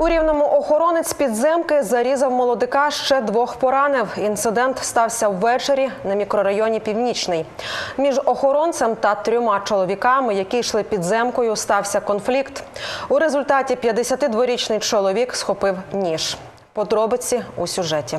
У рівному охоронець підземки зарізав молодика, ще двох поранив. Інцидент стався ввечері на мікрорайоні Північний. Між охоронцем та трьома чоловіками, які йшли підземкою, стався конфлікт. У результаті 52-річний чоловік схопив ніж. Подробиці у сюжеті.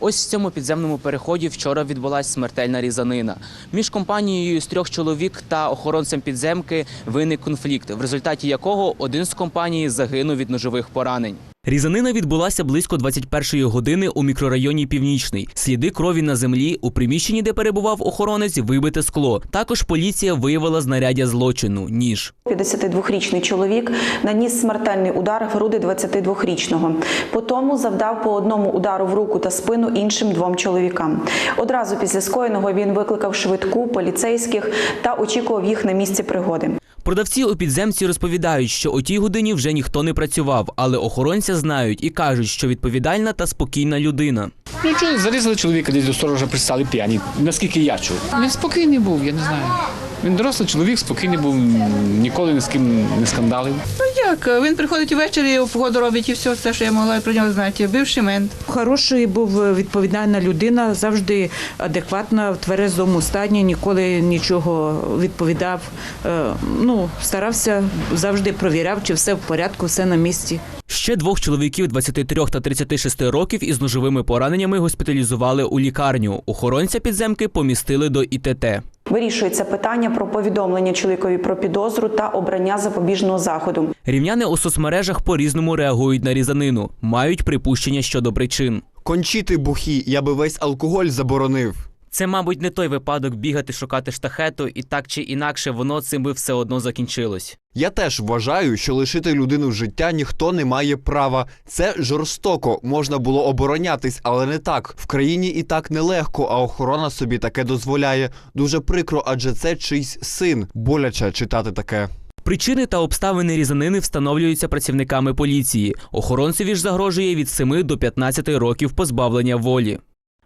Ось в цьому підземному переході вчора відбулася смертельна різанина. Між компанією з трьох чоловік та охоронцем підземки виник конфлікт, в результаті якого один з компанії загинув від ножових поранень. Різанина відбулася близько 21-ї години у мікрорайоні Північний. Сліди крові на землі у приміщенні, де перебував охоронець, вибите скло. Також поліція виявила знаряддя злочину ніж. 52-річний чоловік наніс смертельний удар в груди 22-річного. По тому завдав по одному удару в руку та спину іншим двом чоловікам. Одразу після скоєного він викликав швидку поліцейських та очікував їх на місці пригоди. Продавці у підземці розповідають, що о тій годині вже ніхто не працював, але охоронця знають і кажуть, що відповідальна та спокійна людина. Ну, зарізали чоловіка, десь до сторожа пристали п'яні. Наскільки я чув. Він спокійний був, я не знаю. Він дорослий чоловік, спокійний був, ніколи ні з ким не скандалив. Ну як, він приходить увечері, погоду робить і все, все, що я могла про нього знати. Бивший мент. Хороший був відповідальна людина, завжди адекватна, в тверезому стані, ніколи нічого відповідав. Е, Ну, старався, завжди провіряв, чи все в порядку, все на місці. Ще двох чоловіків 23 та 36 років із ножовими пораненнями госпіталізували у лікарню. Охоронця підземки помістили до ІТТ. Вирішується питання про повідомлення чоловікові про підозру та обрання запобіжного заходу. Рівняни у соцмережах по-різному реагують на різанину, мають припущення щодо причин. Кончити бухі, я би весь алкоголь заборонив. Це, мабуть, не той випадок бігати шукати штахету, і так чи інакше воно цим би все одно закінчилось. Я теж вважаю, що лишити людину життя ніхто не має права. Це жорстоко, можна було оборонятись, але не так. В країні і так нелегко, а охорона собі таке дозволяє. Дуже прикро, адже це чийсь син. Боляче читати таке. Причини та обставини різанини встановлюються працівниками поліції. Охоронцеві ж загрожує від 7 до 15 років позбавлення волі.